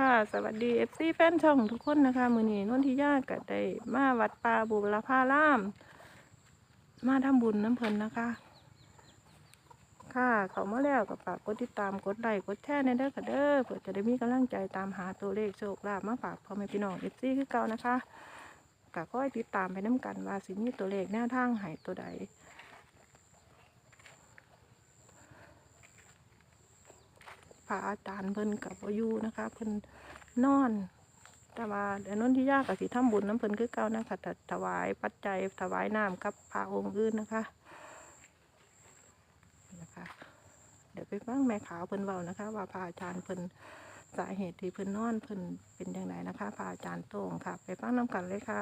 ค่ะ สวัสดี FC แฟนช่องทุกคนนะคะมือนี้นนทิยาก็ได้มาวัดป่าบุรพาราม มาทำบุญน้ำเพลินนะคะ ค่ะเขามาแล้วก็ฝากกดติดตามกดไลค์กดแชร์ในเด้อค่ะเด้อเพื่อจะได้มีกำลังใจตามหาตัวเลขโชคลาภมาฝากพ่อแม่พี่น้อง FC คือเก่านะคะก็คอยติดตามไปน้กันว่าสิมีตัวเลขแนวทางหายตัวใด พระ อาจารย์เพิ่นกับวายุนะคะเพิ่นนอนแต่ว่าเดี๋ยวนนที่ยากกับสิทำบุญน้ำเพิ่นคือเก่านะคะถถวายปัจจัยถวายน้ำกับพระองค์อื่นนะคะนะคะ เดี๋ยวไปฟังแม่ขาวเพิ่นเว้านะคะ ว่าพระอาจารย์เพิ่นสาเหตุที่เพิ่นนอนเพิ่นเป็นอย่างไรนะคะพระอาจารย์โต้งค่ะ ไปฟังน้ำกันเลยค่ะ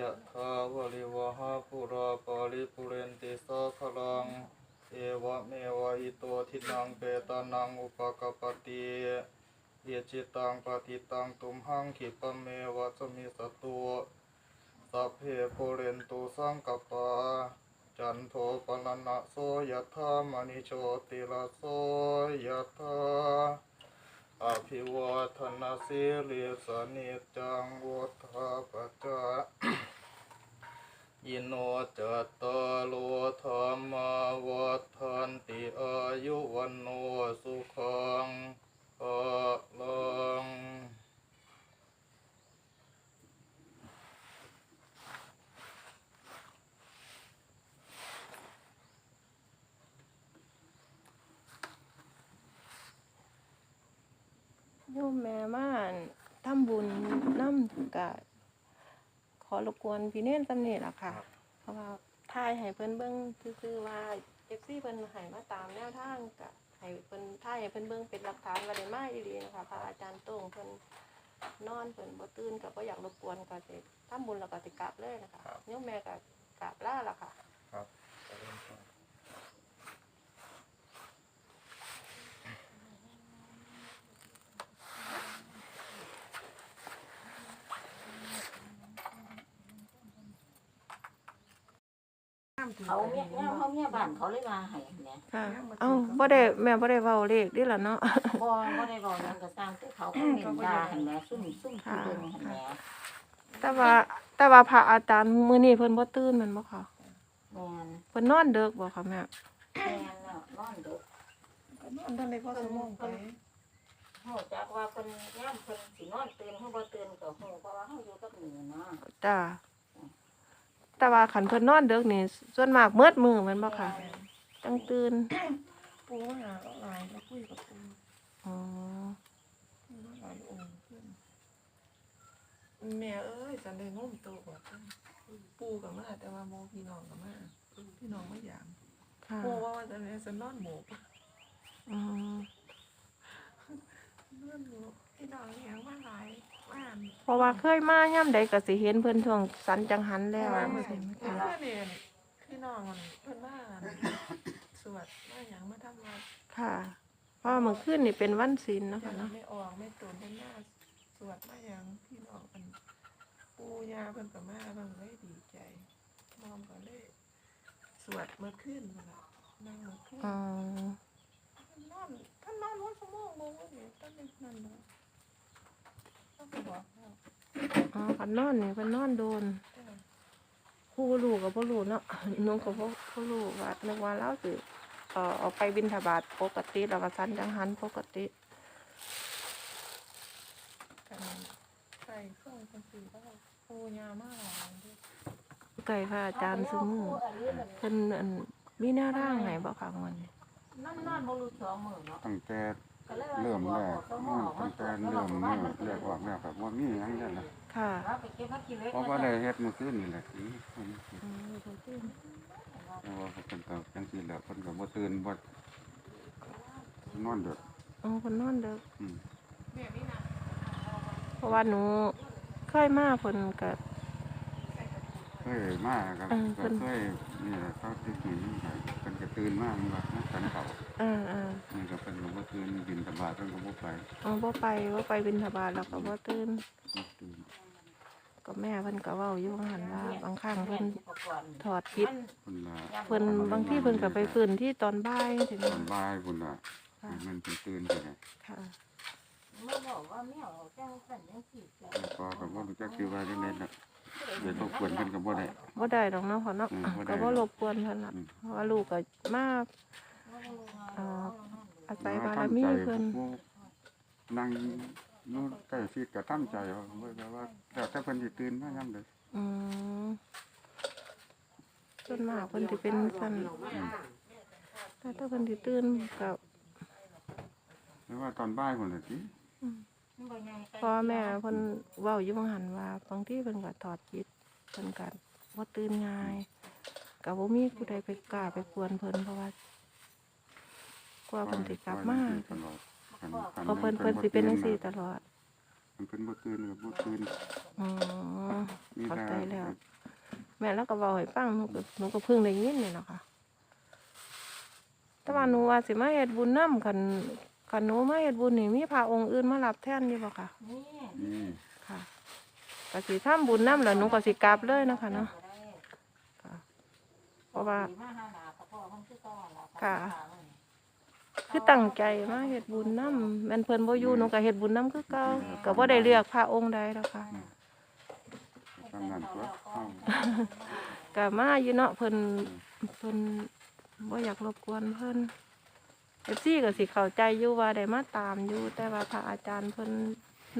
ยะถา วะริวหาปุราปาริปุเรนติสาคลัง เอวะเมวะอิโตทินังเปตานังอุปกปปติเยจิตังปฏิตังตุมหังขิปเมวะสมิสตุสัพเพปุเรนตุสังกปาจันโทปนนะโสยะธามณิโชติละโสยะธาอภิวาทนาสิริสนิจจังวุฒาปจา ยินโนจตตาโลธรรมาวัฏันติอายุวันโนสุขังภะลังโยมแม่ม่านทำบุญน้ำกะข อรบกวนพี่เน้นตำเนิล่ะค่ะเพราะว่าทายให้เพิ่นเบิ่งซื่อๆว่าเอฟซีเพิ่นให้มาตามแนวทางกะให้เพิ่นทายให้เพิ่นเบิ่งเป็นหลักฐานว่าได้มาอีหลีนะคะพระอาจารย์โต้งเพิ่นนอนเพิ่นบ่ตื่นก็บ่อยากรบกวนก็สิทำบุญแล้วก็สิกลับเลยนะคะโยมแม่ก็กลับลาล่ะค่ะ เขาเมียเนี่ยเขาเมียบ้านเขาเลยว่าให้เนี่ยค่ะ เอ้าบ่ได้แม่บ่ได้เว้าเลขดิล่ะเนาะ บ่บ่ได้บอกหยังก็สร้างแต่เขาก็เน้นด่าให้แหม่ซุ่มซุ่มผู้เบิ่งให้แหม่แต่ว่าแต่ว่าพระอาจารย์มื้อนี้เพิ่นบ่ตื่นแม่นบ่ค่ะ แม่นเพิ่นนอนดึกบ่ค่ะแม่ แม่นเนาะนอนดึกนอนตอนใดพอสมองไปฮู้จักว่าเพิ่นยามเพิ่นสินอนตื่นเฮาบ่ตื่นก็ฮู้เพราะว่าเฮาอยู่กับหมู่เนาะจ้า แต่ว่าขันเพิ่นนอนเด็กนี่ส่วนมากเมิดมือแมันบ่ค่ะจังตื่นปูมาหาเราหลายมาคุยกับปูอ๋อปูมาหลายองค์ขึ้นแม่เอ้ยสันได้งมโตกว่ากันปูกับมาแต่ว่าโมพี่น้องกับมาพี่น้องไม่อยากค่ะปูว่าว่าจะเนี่ยสันนอนหมูกอืมนอนหมูพี่น้องเนี่ยว่าหลายว่า เพราะว่าเคยมาย่ำใดก็สิเห็นเพิ่นช่วงสันจังหันแล้วว่าจังเมื่อซี่เพื่ค่ะอนเนี่ยพี่น้องมันเพิ่นว่าสวดมาอย่างมาทำวัดค่ะเพราะว่าเมื่อคืนนี่เป็นวันศีลเนาะจะค่ะเนาะไม่ออกไม่ตูนเพิ่นมาสวดมาอย่างพี่น้องมันปูยาเพิ่นกับมาเพิ่นเลยดีใจมองก็เลยสวดเมื่อคืนนั่นล่ะนั่งเมื่อคืนอ๋อนอนท่านนอนวันสมองมองว่าเนี่ยท่านนั่นนะต้องไปบอกเขา อ๋อคันนอนนี่เพิ่นนอนโดนเออครูบ่รู้ก็บ่รู้เนาะหนูก็บ่บ่รู้ว่านึกว่าเราสิเอ่อออกไปบิณฑบาตปกติแล้วก็สันจังหันปกติกันใส่เครื่องคนสื่อก็ปูยามากหลายด้วยไก่พระอาจารย์ซุมือเพิ่นอันมีแนวทางให้บ่ค่ะมันนั่นนอนบ่รู้สองมื้อเนาะตั้งแต่ก็ เลยว่าเริ่มแรกสมอือมงมาตั้งตรแต่วจเริ่มแล้วเริ่มเรียกว่าแม่ครับว่ามีหยังได้ล่ะค่ะว่าไปเก็บมากินเล็กเพราะว่าได้เฮ็ดเมื่อคืนนี่แหละอืมอืมเดี๋ยวขึ้นว่าแต่ว่าเพิ่นก็จังซี่แหละเพิ่นก็บ่ตื่นบ่นอนเด้ออ๋อเพิ่นนอนเด้ออืมเพราะว่าหนูเคยมาเพิ่นก็เค ยมาครับเออก็เพิ่น เคยนี่แหละเขาที่กินก็เพิ่นก็ตื่นมามันว่านักกันเขาเออเออนี่ก็เพิ่นก็บ่ตื่นบินตบาตเพิ่นก็บ่ไปอ๋อบ่ไปบ่ไปบิณฑบาตแล้วก็บ่ตื่นบ่ตื่นก็แม่เพิ่นก็เว้าอยู่ว่าหั่นว่าบางครั้งเพิ่นอุปกรณ์ถอดจิตเพิ่นละเพิ่นบางทีเพิ่นก็ไปฟื้นที่ตอนบ่ายถึงตอนบ่ายพุ่นล่ะให้มันตื่นตื่นไปไงค่ะมาบอกว่าแมวจังสั่นจังสิจ้ะแล้วก็ก็บ่รู้จักสิว่าจังได๋ล่ะ เดี๋ยวรบกวนเพิ่นก็บ่ได้ บ่ได้ดอกเนาะพ่อเนาะอืมบ่ได้ก็บ่รบกวนเพิ่นล่ะอืม เพราะว่าลูกก็มาเอ่ออาศัยบารมีเพิ่นผู้นั่งนู่นใกล้ชิดก็ตั้งใจเอาไว้แบบว่าแล้วแต่เพิ่นสิตื่นมายามใดอืมส่วนมากเพิ่นสิเป็นสั่นแต่ถ้าเพิ่นสิตื่นก็ หรือว่าตอนบ่ายพุ่นน่ะติ พ่อแม่เพิ่นเว้าอยู่บางหันว่าบางทีเพิ่นก็ถอดจิตเพิ่นก็บ่ตื่นง่ายก็บ่มีผู้ใดไปกล้าไปกวนเพิ่นเพราะว่ากว่าเพิ่นสิกลับมาตลอดคันคัเพราะเพิ่นเพิ่นสิเป็นจังซี่ตลอดคันเพิ่นบ่ตื่นก็บ่ตื่นอ๋อมีเข้าแต่ใจแล้ว แม่แล้วก็เว้าให้ฟังหนูก็หนูก็เพิ่งได้ยินนี่เนาะค่ะแต่ว่าหนูว่าสิมาเฮ็ดบุญนำคัน คันหนูมาเฮ็ดบุญนี่มีพระองค์อื่นมารับแทนอยู่บ่ค่ะ นี่นี่ค่ะก็สิทำบุญนำแล้วหนูก็สิกลับเลยเนาะค่ะเนาะค่ะเพราะว่ามาหาหนาเขาพ่อมันคือก่อนล่ะค่ะ คือตั้งใจมาเฮ็ดบุญนำแม่นเพิ่นบ่อยู่หนูก็เฮ็ดบุญนำคือเก่าก็บ่ได้เลือกพระองค์ใดดอกค่ะทำงานตัวเฮาก็มาอยู่เนาะเพิ่นเพิ่นบ่อยากรบกวนเพิ่นเอฟซีก็สิเข้าใจอยู่ว่าได้มาตามอยู่แต่ว่าพระอาจารย์เพิ่น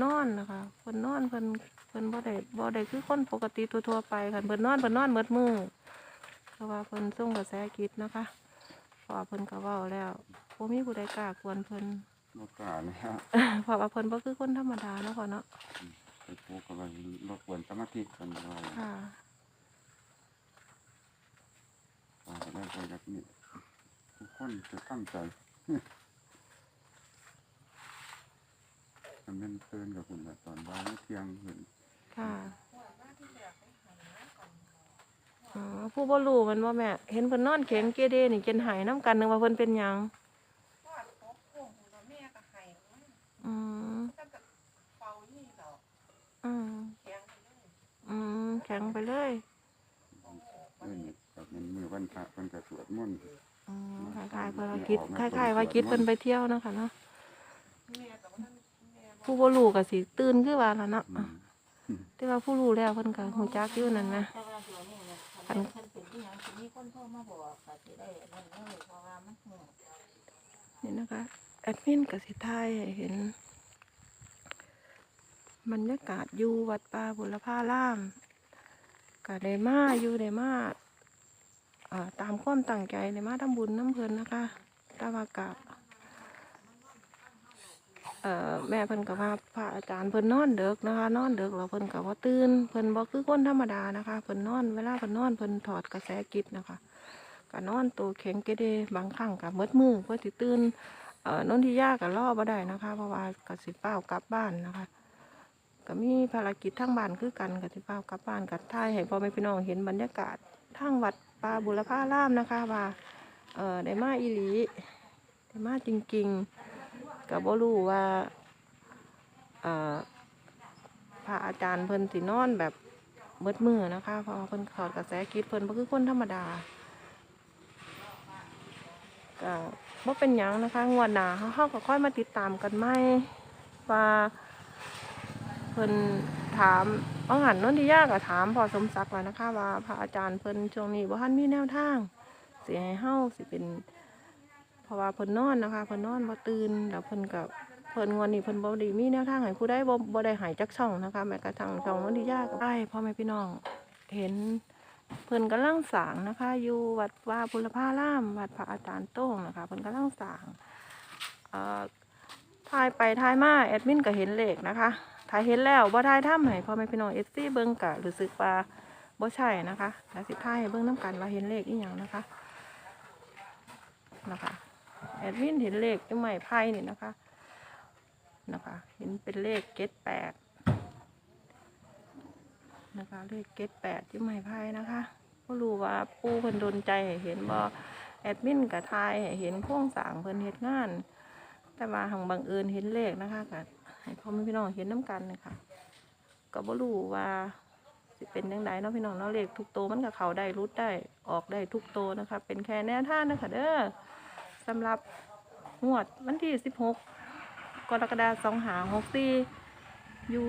นอนนะคะเพิ่นนอนเพิ่นเพิ่นบ่ได้บ่ได้คือคนปกติทั่วๆไปค่ะเพิ่นนอนเพิ่นนอนหมดมือเพราะว่าเพิ่นส่งกระแสกิจนะคะเพราะว่าเพิ่นก็เว้าแล้วบ่มีผู้ใดกล้ากวนเพิ่นบ่กล้าเลยฮะเพราะว่าเพิ่นบ่คือคนธรรมดาเนาะพ่อเนาะไปปลูกก็ว่ารบกวนสมาธิกันว่าค่ะว่าก็ได้ไปแบบนี้ทุกคนจะตั้งใจ มันเป็นตื่นกับคุณละตอนบ่ายเที่ยงเห็นค่ะ อ๋อ ผู้บ่รู้มันว่าแม่ เห็นเพิ่นนอนแข็งเกเดนี่จนหายน้ำกันนึกว่าเพิ่นเป็นหยังวาดพบโค้งของแม่ก็ให้มาอืมตั้งแต่เป่านี่ดอกอืมแข็งไปเลยอืมแข็งไปเลยเอ้ยกับมันมือวันพระเพิ่นก็สวดมนต์ อืมคล้ายๆเพิ่นว่าคิดคล้ายๆว่าคิดเพิ่นไปเที่ยวเนาะคะเนาะแม่แต่ว่าท่านแม่ผู้บ่รู้ก็สิตื่นคือว่าล่ะเนาะอืมแต่ว่าผู้รู้แล้วเพิ่นก็ฮู้จักอยู่นั่นแหมแต่ว่าเดี๋ยวนี้เนี่ยคันเพิ่นเป็นที่หยังสิมีคนโทรมาบอกก็สิได้นั่นเลยเพราะว่ามันหูนี่นะคะแอดมินก็สิถ่ายให้เห็นบรรยากาศอยู่วัดป่าบุรพารามก็ได้มาอยู่ได้มาอ่า ตามความตั้งใจได้มาทำบุญน้ำเพลินนะคะต่ว่ากะเอ่อแม่เพิ่นก็ว่าพระอาจารย์เพิ่นนอนเด็กนะคะ นอนเด็กแล้วเพิ่นก็บ่าตื่นเพิ่นบ่คือคนธรรมดานะคะเพิ่นนอนเวลาเพิ่นนอนเพิ่นถอดกระแสจิตนะคะก็นอนตัวแข็งเกเดบางครั้งก็มืดมือเพื่อสิตื่นเอ่อนนทิยาก็รอบ่ได้นะคะ เพราะว่าก็สิเป้ากลับบ้านนะคะก็มีภารกิจทางบ้านคือกันก็สิเป้ากลับบ้านก็ถ่ายให้พ่อแม่พี่น้องเห็นบรรยากาศทางวัด ป่าบุรพารามนะคะว่าเอ่อได้มาอีหลีได้มาจริงๆก็บ่รู้ว่าเอ่อพระอาจารย์เพิ่นสินอนแบบเบิดมือนะคะเพราะเพิ่นถอดกระแสกิจเพิ่นบ่คือคนธรรมดาก็บ่เป็นหยังนะคะงวดหน้าเฮาเฮาก็ค่อยมาติดตามกันใหม่ว่าเพิ่นถาม เอาหันนนทิยาก็ถามพอสมศักดิ์แล้วนะคะ ว่าพระอาจารย์เพิ่นช่วงนี้บ่ทันมีแนวทางสิให้เฮาสิเป็นเพราะว่าเพิ่นนอนนะคะเพิ่นนอนบ่ตื่นแล้วเพิ่นก็เพิ่นงวดนี้เพิ่นบ่ด้มีแนวทางให้ผู้ใดบ่บ่ได้หายจักช่องนะคะแม้กระทั่งช่องนนทิยาก็ได้พ่อแม่พี่น้องเห็นเพิ่นกำลังสางนะคะ อยู่วัดว่าบุรพาราม วัดพระอาจารย์โต้งนะคะเพิ่นกำลังสางเอ่อทายไปทายมาแอดมินก็เห็นเลขนะคะ ถ้าเห็นแล้วบ่ทายทำให้พ่อแม่พี่น้องเอฟซีเบิ่งก็รู้สึกว่าบ่ใช่นะคะแล้วสิทายให้เบิ่งน้กันว่าเห็นเลขอีหยังนะคะนะคะแอดมินเห็นเลขที่ไม้ไพ่นี่นะคะนะคะเห็นเป็นเลขเกตแปดนะคะเลขเกตแปดที่ไม้ไพ่นะคะก็รู้ว่าปูเพิ่นโดนใจให้เห็นบ่แอดมินกับทายให้เห็นโครงสร้างเพิ่นเฮ็ดงาน แต่ว่าหังบังเอิญเห็นเลขนะคะกับ ให้พ่อแม่พี่น้องเห็นน้ำกันนะคะก็บ่รู้ว่าสิเป็นยังไงเนาะพี่น้องเนาะเลขทุกโตวมันก็เขาได้รุดได้ออกได้ทุกโตวนะคะ เป็นแค่แนวท่างนะคะเด้อสำหรับงวดวันที่ 16 กรกฎาคม2หา64อยู่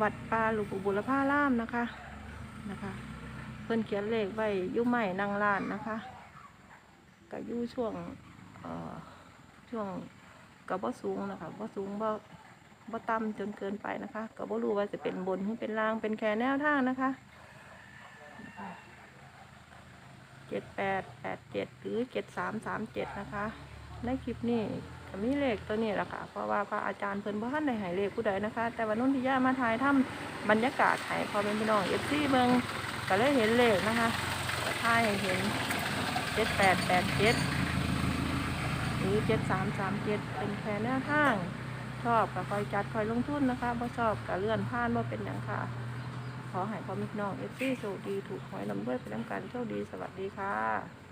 วัดป่าหลวงปู่บุรพารามนะคะนะคะเพิ่นเขียนเลขไว้ยู่ใหม่นางลานนะคะก็อยู่ช่วงช่วงก็บ่สูงนะคะบ่สูงบ่ บ่ต่ำจนเกินไปนะคะก็บ่รู้ว่าจะเป็นบนหรือเป็นล่างเป็นแค่แนวทางนะคะเจ็ดแปดแปดเจ็ดหรือเจ็ดสามสามเจ็ดนะคะ ในคลิปนี้ก็มีเลขตัวนี้แหละค่ะ เพราะว่าพระอาจารย์เพิ่นบ่ทันได้ให้เลขผู้ใดนะคะ แต่ว่านุ่นที่ย่ามาถ่ายทำบรรยากาศให้พอเป็นพี่น้อง FC เบิ่งก็เลยเห็นเลขนะคะก็ถ่ายให้เห็นเจ็ดแปดแปดเจ็ดหรือเจ็ดสามสามเจ็ดเป็นแค่แนวทาง ชอบก็คอยจัดคอยลงทุนนะคะบ่ชอบก็เลื่อนผ่านว่าเป็นอย่างค่ะ ขอให้พ่อแม่พี่น้องเอฟซีโชคดีถูกหวยลำด้วยไปน้ำกันโชคดีสวัสดีค่ะ